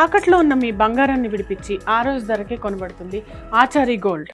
తాకట్లో ఉన్న మీ బంగారాన్ని విడిపించి ఆ రోజు ధరకే కొనబడుతుంది ఆచారి గోల్డ్.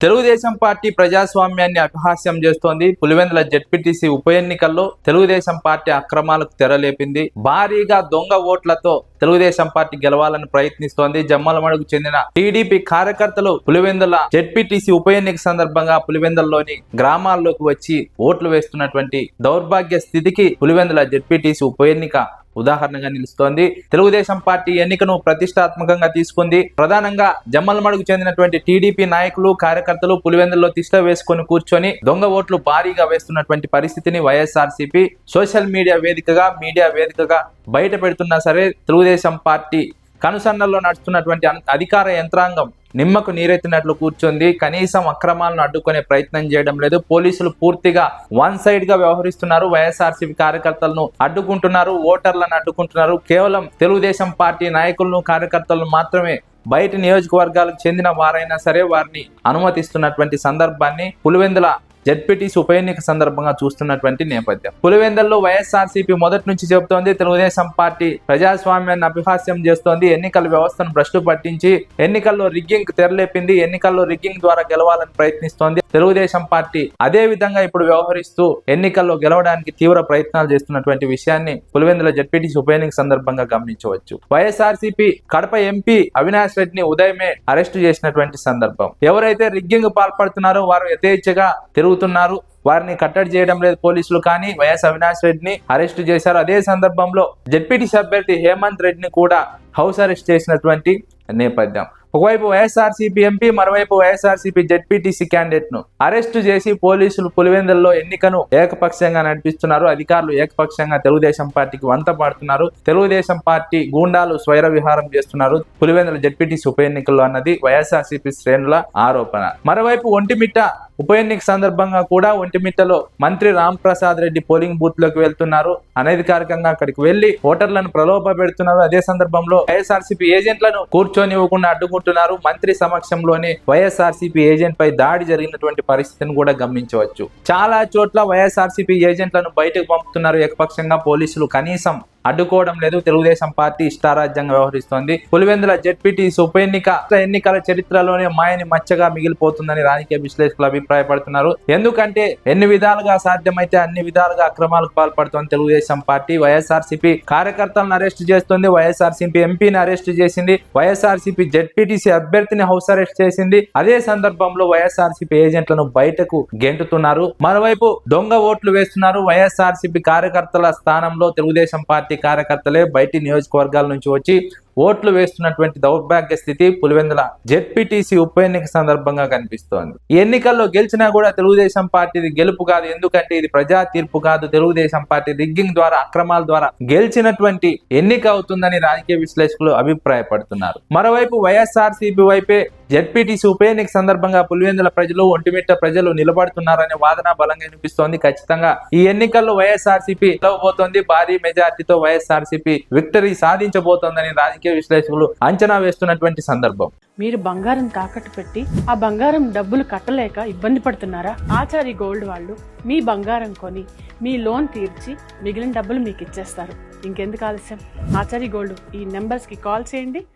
తెలుగుదేశం పార్టీ ప్రజాస్వామ్యాన్ని అపహాస్యం చేస్తోంది. పులివెందుల జెడ్పీటీసీ ఉప ఎన్నికల్లో తెలుగుదేశం పార్టీ అక్రమాలకు తెరలేపింది. భారీగా దొంగ ఓట్లతో తెలుగుదేశం పార్టీ గెలవాలని ప్రయత్నిస్తోంది. జమ్మలమడుగు చెందిన టీడీపీ కార్యకర్తలు పులివెందుల జెడ్పీటీసీ ఉప ఎన్నిక సందర్భంగా పులివెందులలోని గ్రామాల్లోకి వచ్చి ఓట్లు వేస్తున్నటువంటి దౌర్భాగ్య స్థితికి పులివెందుల జెడ్పీటీసీ ఉప ఎన్నిక ఉదాహరణగా నిలుస్తోంది. తెలుగుదేశం పార్టీ ఎన్నికను ప్రతిష్టాత్మకంగా తీసుకుంది. ప్రధానంగా జమ్మలమడుగు చెందినటువంటి టీడీపీ నాయకులు కార్యకర్తలు పులివెందుల్లో తిష్ట వేసుకొని కూర్చొని దొంగ ఓట్లు భారీగా వేస్తున్నటువంటి పరిస్థితిని వైఎస్ఆర్సీపీ సోషల్ మీడియా వేదికగా మీడియా వేదికగా బయట పెడుతున్నా సరే తెలుగుదేశం పార్టీ కనుసన్నల్లో నడుస్తున్నటువంటి అధికార యంత్రాంగం నిమ్మకు నీరెత్తినట్లు కూర్చుంది. కనీసం అక్రమాలను అడ్డుకునే ప్రయత్నం చేయడం లేదు. పోలీసులు పూర్తిగా వన్ సైడ్గా వ్యవహరిస్తున్నారు. వైఎస్ఆర్సీపీ కార్యకర్తలను అడ్డుకుంటున్నారు. ఓటర్లను అడ్డుకుంటున్నారు. కేవలం తెలుగుదేశం పార్టీ నాయకులను కార్యకర్తలను మాత్రమే బయట నియోజకవర్గాలకు చెందిన వారైనా సరే వారిని అనుమతిస్తున్నటువంటి సందర్భాన్ని పులివెందుల జెడ్పీటీసీ ఉప ఎన్నిక సందర్భంగా చూస్తున్నటువంటి నేపథ్యం. పులివెందల్లో వైఎస్ఆర్సీపీ మొదటి నుంచి చెబుతోంది తెలుగుదేశం పార్టీ ప్రజాస్వామ్యాన్ని అపహాస్యం చేస్తోంది. ఎన్నికల వ్యవస్థను భ్రష్టు పట్టించి ఎన్నికల్లో రిగ్గింగ్ తెరలేపింది ఎన్నికల్లో రిగ్గింగ్ ద్వారా గెలవాలని ప్రయత్నిస్తోంది. తెలుగుదేశం పార్టీ అదే విధంగా ఇప్పుడు వ్యవహరిస్తూ ఎన్నికల్లో గెలవడానికి తీవ్ర ప్రయత్నాలు చేస్తున్నటువంటి విషయాన్ని పులివెందుల జడ్పీటీసీ ఉప ఎన్నిక సందర్భంగా గమనించవచ్చు. వైఎస్ఆర్సీపీ కడప ఎంపీ అవినాష్ రెడ్డిని ఉదయమే అరెస్టు చేసినటువంటి సందర్భం. ఎవరైతే రిగ్గింగ్ పాల్పడుతున్నారో వారు యథేచ్ఛగా తిరుగుతున్నారు. వారిని కట్టడి చేయడం లేదు పోలీసులు కానీ వైఎస్ అవినాష్ రెడ్డిని అరెస్ట్ చేశారు. అదే సందర్భంలో జడ్పీటీసీ అభ్యర్థి హేమంత్ రెడ్డిని కూడా హౌస్ అరెస్ట్ చేసినటువంటి నేపథ్యం. ఒకవైపు వైఎస్ఆర్సీపీ ఎంపీ మరోవైపు వైఎస్ఆర్సీపీ జడ్పీటీసీ క్యాండిడేట్ను అరెస్టు చేసి పోలీసులు పులివెందుల్లో ఎన్నికను ఏకపక్షంగా నడిపిస్తున్నారు. అధికారులు ఏకపక్షంగా తెలుగుదేశం పార్టీకి వంత పాడుతున్నారు. తెలుగుదేశం పార్టీ గూండాలు స్వైర విహారం చేస్తున్నారు. పులివెందుల జడ్పీటీసీ ఉప ఎన్నికల్లో అన్నది వైఎస్ఆర్సీపీ శ్రేణుల ఆరోపణ. మరోవైపు ఒంటిమిట్ట ఉప ఎన్నిక సందర్భంగా కూడా ఒంటిమిట్టలో మంత్రి రామ్ ప్రసాద్ రెడ్డి పోలింగ్ బూత్లోకి వెళ్తున్నారు. అనధికారికంగా అక్కడికి వెళ్ళి ఓటర్లను ప్రలోభ పెడుతున్నారు. అదే సందర్భంలో వైఎస్ఆర్సీపీ ఏజెంట్లను కూర్చొనివ్వకుండా అడ్డుకుంటున్నారు. మంత్రి సమక్షంలోనే వైఎస్ఆర్సీపీ ఏజెంట్ పై దాడి జరిగినటువంటి పరిస్థితిని కూడా గమనించవచ్చు. చాలా చోట్ల వైఎస్ఆర్సీపీ ఏజెంట్లను బయటకు పంపుతున్నారు. ఏకపక్షంగా పోలీసులు కనీసం అడ్డుకోవడం లేదు. తెలుగుదేశం పార్టీ ఇష్టారాజ్యంగా వ్యవహరిస్తోంది. పులివెందుల జెడ్పీటీ ఉప ఎన్నిక ఎన్నికల చరిత్రలోనే మాయని మచ్చగా మిగిలిపోతుందని రాజకీయ విశ్లేషకులు అభిప్రాయపడుతున్నారు. ఎందుకంటే ఎన్ని విధాలుగా సాధ్యమైతే అన్ని విధాలుగా అక్రమాలకు పాల్పడుతోంది తెలుగుదేశం పార్టీ. వైఎస్ఆర్సీపీ కార్యకర్తలను అరెస్ట్ చేస్తుంది. వైఎస్ఆర్సీపీ ఎంపీని అరెస్ట్ చేసింది. వైఎస్ఆర్సీపీ జెడ్పీటీసీ అభ్యర్థిని హౌస్ అరెస్ట్ చేసింది. అదే సందర్భంలో వైఎస్ఆర్సీపీ ఏజెంట్లను బయటకు గెంటుతున్నారు. మరోవైపు దొంగ ఓట్లు వేస్తున్నారు. వైఎస్ఆర్సీపీ కార్యకర్తల స్థానంలో తెలుగుదేశం పార్టీ కార్యకర్తలే బయటి నియోజకవర్గాల నుంచి వచ్చి ఓట్లు వేస్తున్నటువంటి దౌర్భాగ్య స్థితి పులివెందుల జెడ్పీటీసీ ఉప ఎన్నిక సందర్భంగా కనిపిస్తోంది. ఎన్నికల్లో గెలిచినా కూడా తెలుగుదేశం పార్టీది గెలుపు కాదు. ఎందుకంటే ఇది ప్రజా తీర్పు కాదు. తెలుగుదేశం పార్టీ రిగ్గింగ్ ద్వారా అక్రమాల ద్వారా గెలిచినటువంటి ఎన్నిక అవుతుందని రాజకీయ విశ్లేషకులు అభిప్రాయపడుతున్నారు. మరోవైపు వైఎస్ఆర్సీపీ వైపే జెడ్పీటీసీ ఉప ఎన్నిక సందర్భంగా పులివెందుల ప్రజలు ఒంటిమిట్ట ప్రజలు నిలబడుతున్నారనే వాదన బలంగా వినిపిస్తోంది. ఖచ్చితంగా ఈ ఎన్నికల్లో వైఎస్ఆర్సీపీ గెలవబోతోంది. భారీ మెజార్టీతో వైఎస్ఆర్సీపీ విక్టరీ సాధించబోతోందని రాజకీయ విశ్లేషకులు అంచనా వేస్తున్నటువంటి సందర్భం. మీరు బంగారం తాకట్టు పెట్టి ఆ బంగారం డబ్బులు కట్టలేక ఇబ్బంది పడుతున్నారా? ఆచారి గోల్డ్ వాళ్ళు మీ బంగారం కొని మీ లోన్ తీర్చి మిగిలిన డబ్బులు మీకు ఇచ్చేస్తారు ఇంకెందుకు ఆలస్యం? ఆచారి గోల్డ్ ఈ నెంబర్స్కి కాల్ చేయండి.